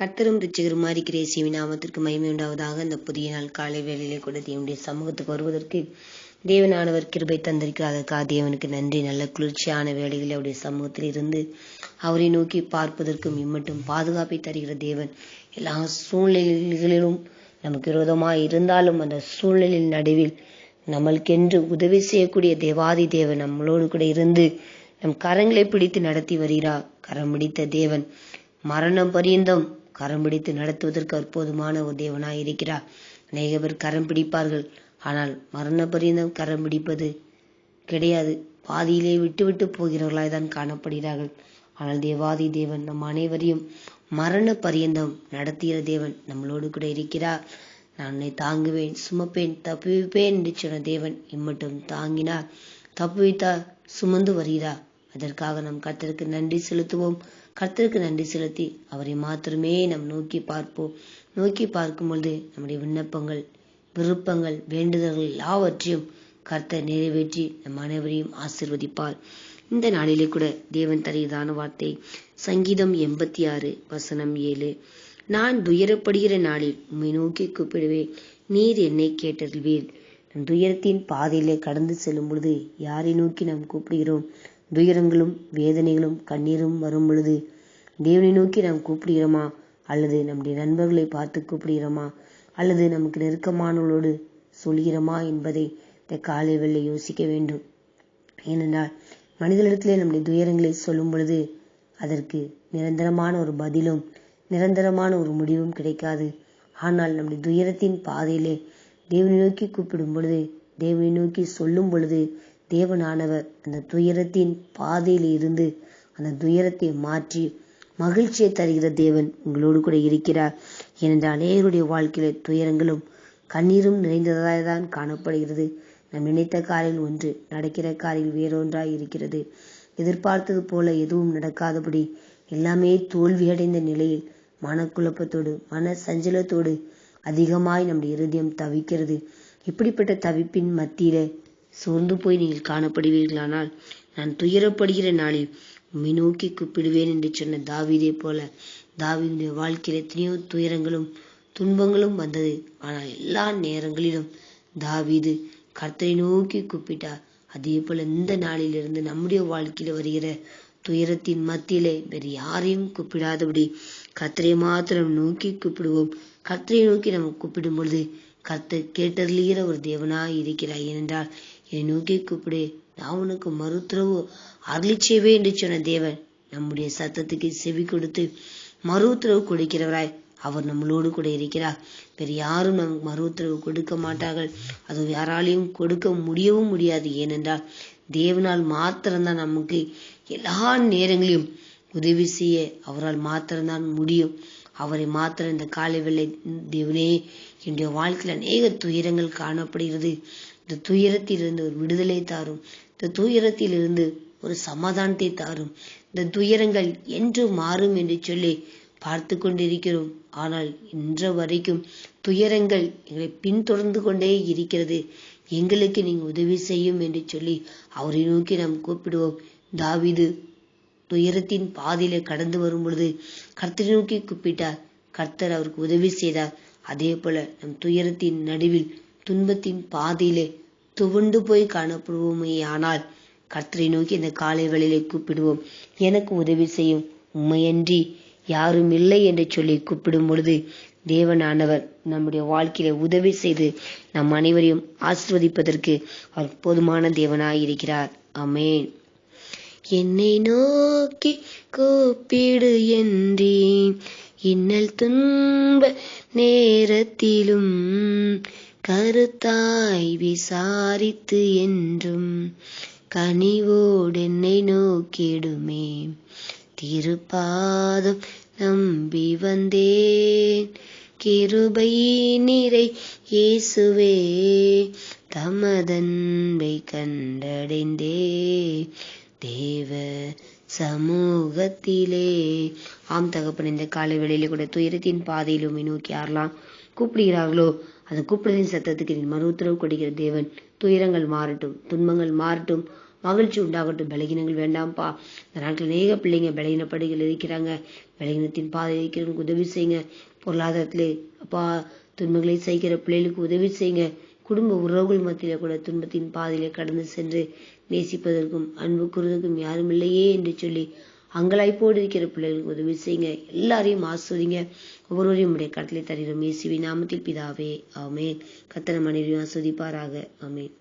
கர்த்தரும் ரிச்சகருமா இருக்கிற இயேசுவின் நாமத்திற்கு மகிமை உண்டாவதாக இந்த புதிய நாள் காலை வேளையிலே கூட தேவனுடைய சமூகத்துக்கு வருவதற்கு தேவனானவர் கிருபை தந்திருக்கிறார் அதற்காக தேவனுக்கு நன்றி. நல்ல குளிர்ச்சியான வேலைகளை அவருடைய சமூகத்தில் இருந்து அவரை நோக்கி பார்ப்பதற்கும் இம்மட்டும் பாதுகாப்பை தருகிற தேவன். எல்லா சூழ்நிலைகளிலும் நமக்கு விரோதமாக இருந்தாலும் அந்த சூழ்நிலையின் நடுவில் நம்மளுக்கென்று உதவி செய்யக்கூடிய தேவாதி தேவன் நம்மளோடு கூட இருந்து நம் கரங்களை பிடித்து நடத்தி வருகிறார். கரம் பிடித்த தேவன் மரணம் பரியந்தம் கரம் பிடித்து நடத்துவதற்கு அற்புதமான ஒரு தேவனாய் இருக்கிறார் அநேக பேர் கரம் பிடிப்பார்கள். ஆனால் மரண பரியந்தம் கரம் பிடிப்பது கிடையாது. பாதியிலே விட்டுவிட்டு போகிறவர்களாய் தான் காணப்படுகிறார்கள். ஆனால் தேவாதி தேவன் நம் அனைவரையும் மரண பரியந்தம் நடத்துகிற தேவன் நம்மளோடு கூட இருக்கிறார். நான் உன்னை தாங்குவேன் சுமப்பேன் தப்புவிப்பேன் என்று சொன்ன தேவன் இம்மட்டும் தாங்கினார். தப்புவித்தார் சுமந்து வருகிறார். அதற்காக நம் கர்த்தருக்கு நன்றி செலுத்துவோம். கர்த்தருக்கு நன்றி செலுத்தி அவரை மாத்திரமே நாம் நோக்கி பார்ப்போம். நோக்கி பார்க்கும் பொழுது நம்முடைய விண்ணப்பங்கள் விருப்பங்கள் வேண்டுதல்கள் எல்லாவற்றையும் கர்த்தர் நிறைவேற்றி நம் அனைவரையும் ஆசிர்வதிப்பார். இந்த நாளிலே கூட தேவன் தருகிறதான வார்த்தை சங்கீதம் எண்பத்தி ஆறு வசனம் ஏழு. நான் துயரப்படுகிற நாளில் உம்மை நோக்கி கூப்பிடுவேன். நீர் என்னை கேட்டறிவீர். நம் துயரத்தின் பாதையிலே கடந்து செல்லும் பொழுது யாரை நோக்கி நாம் கூப்பிடுகிறோம்? துயரங்களும் வேதனைகளும் கண்ணீரும் வரும் பொழுது தேவனை நோக்கி நாம் கூப்பிடுகிறோமா? அல்லது நம்முடைய நண்பர்களை பார்த்து கூப்பிடுகிறோமா? அல்லது நமக்கு நெருக்கமானவர்களோடு சொல்கிறோமா என்பதை இந்த காலை வெள்ளை யோசிக்க வேண்டும். ஏனென்றால் மனிதனிடத்திலே நம்முடைய துயரங்களை சொல்லும் பொழுது அதற்கு நிரந்தரமான ஒரு பதிலும் நிரந்தரமான ஒரு முடிவும் கிடைக்காது. ஆனால் நம்முடைய துயரத்தின் பாதையிலே தேவனை நோக்கி கூப்பிடும் பொழுது தேவனை நோக்கி சொல்லும் பொழுது தேவனானவர் அந்த துயரத்தின் பாதையில் இருந்து அந்த துயரத்தை மாற்றி மகிழ்ச்சியை தருகிற தேவன் உங்களோடு கூட இருக்கிறார். ஏனென்றால் அநேகருடைய வாழ்க்கையில துயரங்களும் கண்ணீரும் நிறைந்ததாக தான் காணப்படுகிறது. நாம் நினைத்த காரில் ஒன்று நடக்கிற காரில் வேறொன்றாய் இருக்கிறது. எதிர்பார்த்தது போல எதுவும் நடக்காதபடி எல்லாமே தோல்வியடைந்த நிலையில் மனக்குழப்பத்தோடு மன சஞ்சலத்தோடு அதிகமாய் நம்முடைய இருதயம் தவிக்கிறது. இப்படிப்பட்ட தவிப்பின் மத்தியில சோர்ந்து போய் நீங்கள் காணப்படுவீர்களானால் நான் துயரப்படுகிற நாளில் உண்மை நோக்கி கூப்பிடுவேன் என்று சொன்ன தாவீதே போல தாவீதுடைய வாழ்க்கையில் எத்தனையோ துயரங்களும் துன்பங்களும் வந்தது. ஆனால் எல்லா நேரங்களிலும் தாவீது கர்த்தரை நோக்கி கூப்பிட்டார். அதே போல இந்த நாளிலிருந்து நம்முடைய வாழ்க்கையில வருகிற துயரத்தின் மத்தியிலே வேறு யாரையும் கூப்பிடாதபடி கர்த்தரை மாத்திரம் நோக்கி கூப்பிடுவோம். கர்த்தரை நோக்கி நம்ம கூப்பிடும் பொழுது கத்து கேட்டறிகிற ஒரு தேவனாய் இருக்கிறாய் ஏனென்றால் என்னை நோக்கி கூப்பிடு. நான் உனக்கு மறுத்துறவு அருளி செய்வே என்று சொன்ன தேவன் நம்முடைய சத்தத்துக்கு செவி கொடுத்து மறு கொடுக்கிறவராய் அவர் நம்மளோடு கூட இருக்கிறார். வேறு யாரும் நமக்கு மறு உத்தரவு கொடுக்க மாட்டார்கள். அது யாராலையும் கொடுக்க முடியவும் முடியாது. ஏனென்றால் தேவனால் மாத்திரம்தான் நமக்கு எல்லா நேரங்களிலும் உதவி செய்ய அவரால் மாத்திரம்தான் முடியும். அவரை மாத்திரம் இந்த காலை வெள்ளை தேவனே என்னுடைய வாழ்க்கையில் அநேக துயரங்கள் காணப்படுகிறது. இந்த துயரத்திலிருந்து ஒரு விடுதலை தாரும். இந்த துயரத்திலிருந்து ஒரு சமாதானத்தை தாரும். இந்த துயரங்கள் என்று மாறும் என்று சொல்லி பார்த்து கொண்டிருக்கிறோம். ஆனால் இன்ற வரைக்கும் துயரங்கள் எங்களை பின்தொடர்ந்து கொண்டே இருக்கிறது. எங்களுக்கு நீங்க உதவி செய்யும் என்று சொல்லி அவரை நோக்கி நாம் கூப்பிடுவோம். தாவிது துயரத்தின் பாதையில கடந்து வரும் பொழுது கர்த்தரை நோக்கி கூப்பிட்டார். கர்த்தர் அவருக்கு உதவி செய்தார். அதே போல நம் துயரத்தின் நடுவில் துன்பத்தின் பாதையிலே துவண்டு போய் காணப்படுவோமே ஆனால் கர்த்தரை நோக்கி இந்த காலை வேளையிலே கூப்பிடுவோம். எனக்கு உதவி செய்யும் உண்மையன்றி யாரும் இல்லை என்று சொல்லி கூப்பிடும் பொழுது தேவனானவர் நம்முடைய வாழ்க்கையில உதவி செய்து நம் அனைவரையும் ஆசிர்வதிப்பதற்கு அவர் போதுமான தேவனாய் இருக்கிறார் அமேன் என்னை நோக்கி கூப்பிடு என்றேன் இன்னல் துன்ப நேரத்திலும் கருத்தாய் விசாரித்து என்றும் கனிவோடு என்னை நோக்கிடுமே. திருப்பாதம் நம்பி வந்தேன். கிருபை நிறை இயேசுவே தமதன்பை கண்டடைந்தே. தேவ சமூகத்திலே. ஆம் தகப்பன் இந்த காலை வேளையிலே கூட துயரத்தின் பாதையிலும் நோக்கி யாரெல்லாம் கூப்பிடுகிறார்களோ? அந்த கூப்பிடுறதின் சத்தத்துக்கு நீ மறு உத்தரவு கொடுக்கிற தேவன். துயரங்கள் மாறட்டும் துன்பங்கள் மாறட்டும். மகிழ்ச்சி உண்டாகட்டும். பலகீனங்கள் வேண்டாம்ப்பா. இந்த நாட்டில் அநேக பிள்ளைங்க பலகீனப்படுகள் இருக்கிறாங்க. பலகீனத்தின் பாதை இருக்கிறவங்களுக்கு உதவி செய்யுங்க. பொருளாதாரத்திலே அப்பா துன்பங்களை செய்கிற பிள்ளைகளுக்கு உதவி செய்யுங்க. குடும்ப உறவுகள் மத்தியில கூட துன்பத்தின் பாதையிலே கடந்து சென்று நேசிப்பதற்கும் அன்பு கூறுவதற்கும் யாரும் இல்லையே என்று சொல்லி அங்கலாய்ப்போடு இருக்கிற பிள்ளைகளுக்கு உதவி செய்யுங்க. எல்லாரையும் ஆஸ்வதிங்க. ஒவ்வொருவரையும் உடைய கடத்திலே தருகிறோம். இயேசுவி நாமத்தில் பிதாவே. ஆமென். கத்தன மனைவியும் ஆஸ்வதிப்பாராக. ஆமென்.